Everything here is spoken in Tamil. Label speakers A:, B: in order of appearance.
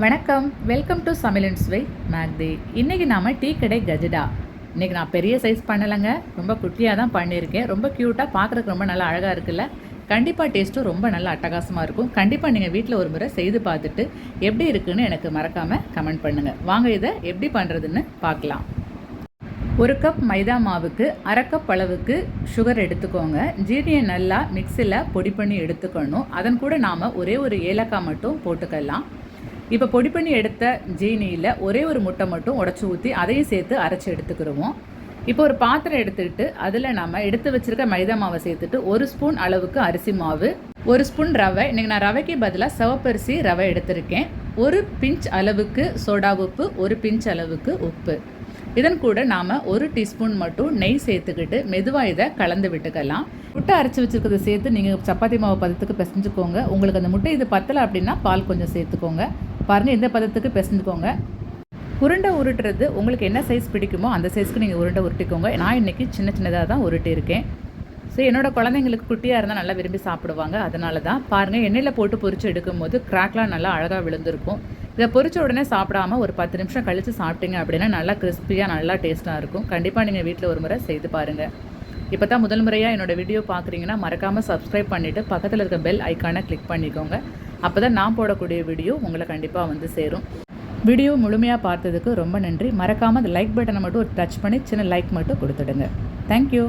A: வணக்கம். வெல்கம் டு சமையல் வை மேக்தி இன்றைக்கி நாம் டீ கடை கஜடா. இன்றைக்கி நான் பெரிய சைஸ் பண்ணலைங்க. ரொம்ப குட்டியாக தான் பண்ணியிருக்கேன். ரொம்ப க்யூட்டாக பார்க்குறதுக்கு ரொம்ப நல்லா அழகாக இருக்குல்ல. கண்டிப்பாக டேஸ்ட்டும் ரொம்ப நல்லா அட்டகாசமாக இருக்கும். கண்டிப்பாக நீங்கள் வீட்டில் ஒரு முறை செய்து பார்த்துட்டு எப்படி இருக்குன்னு எனக்கு மறக்காமல் கமெண்ட் பண்ணுங்கள் வாங்க இதை எப்படி பண்ணுறதுன்னு பார்க்கலாம். ஒரு கப் மைதா மாவுக்கு அரை கப் அளவுக்கு சுகர் எடுத்துக்கோங்க. ஜீனியை நல்லா மிக்சியில் பொடி பண்ணி எடுத்துக்கணும். அதன் கூட நாம் ஒரே ஒரு ஏலக்காய் மட்டும் போட்டுக்கலாம். இப்போ பொடி பண்ணி எடுத்த ஜீனியில் ஒரே ஒரு முட்டை மட்டும் உடச்சி ஊற்றி அதையும் சேர்த்து அரைச்சி எடுத்துக்கிடுவோம் இப்போ ஒரு பாத்திரம் எடுத்துக்கிட்டு அதில் நம்ம எடுத்து வச்சிருக்க மைதா மாவை சேர்த்துட்டு ஒரு ஸ்பூன் அளவுக்கு அரிசி மாவு ஒரு ஸ்பூன் ரவை. இன்றைக்கி நான் ரவைக்கு பதிலாக சிவப்பரிசி ரவை எடுத்திருக்கேன். ஒரு பிஞ்ச் அளவுக்கு சோடா உப்பு ஒரு பிஞ்ச் அளவுக்கு உப்பு. இதன் கூட நாம் ஒரு டீஸ்பூன் மட்டும் நெய் சேர்த்துக்கிட்டு மெதுவாக இதை கலந்து விட்டுக்கலாம். முட்டை அரைச்சி வச்சுருக்கிறத சேர்த்து நீங்கள் சப்பாத்தி மாவு பதத்துக்கு பிசைஞ்சுக்கோங்க. உங்களுக்கு அந்த முட்டை இது பத்தலை அப்படின்னா பால் கொஞ்சம் சேர்த்துக்கோங்க. பாருங்கள் இந்த பதத்துக்கு பிசைஞ்சுக்கோங்க உருண்டை உருட்டுறது உங்களுக்கு என்ன சைஸ் பிடிக்குமோ அந்த சைஸ்க்கு நீங்கள் உருண்டை உருட்டிக்கோங்க. நான் இன்றைக்கி சின்ன சின்னதாக தான் உருட்டியிருக்கேன். ஸோ என்னோடய குழந்தைங்களுக்கு குட்டியாக இருந்தால் நல்லா விரும்பி சாப்பிடுவாங்க. அதனால தான் பாருங்கள் எண்ணெயில் போட்டு பொறிச்சு எடுக்கும்போது கிராக்லாம் நல்லா அழகாக விழுந்திருக்கும். இதை பொறிச்ச உடனே சாப்பிடாம ஒரு பத்து நிமிஷம் கழித்து சாப்பிட்டீங்க அப்படின்னா நல்லா கிறிஸ்பியாக நல்லா டேஸ்ட்டாக இருக்கும். கண்டிப்பாக நீங்கள் வீட்டில் ஒரு முறை செய்து பாருங்கள் இப்போ தான் முதல் முறையாக என்னோடய வீடியோ பார்க்குறீங்கன்னா மறக்காமல் சப்ஸ்கிரைப் பண்ணிவிட்டு பக்கத்தில் இருக்க பெல் ஐக்கானை கிளிக் பண்ணிக்கோங்க. அப்போ தான் நான் போடக்கூடிய வீடியோ உங்களை கண்டிப்பாக வந்து சேரும். வீடியோ முழுமையாக பார்த்ததுக்கு ரொம்ப நன்றி. மறக்காமல் அந்த லைக் பட்டனை மட்டும் ஒரு டச் பண்ணி சின்ன லைக் மட்டும் கொடுத்துடுங்க. தேங்க்யூ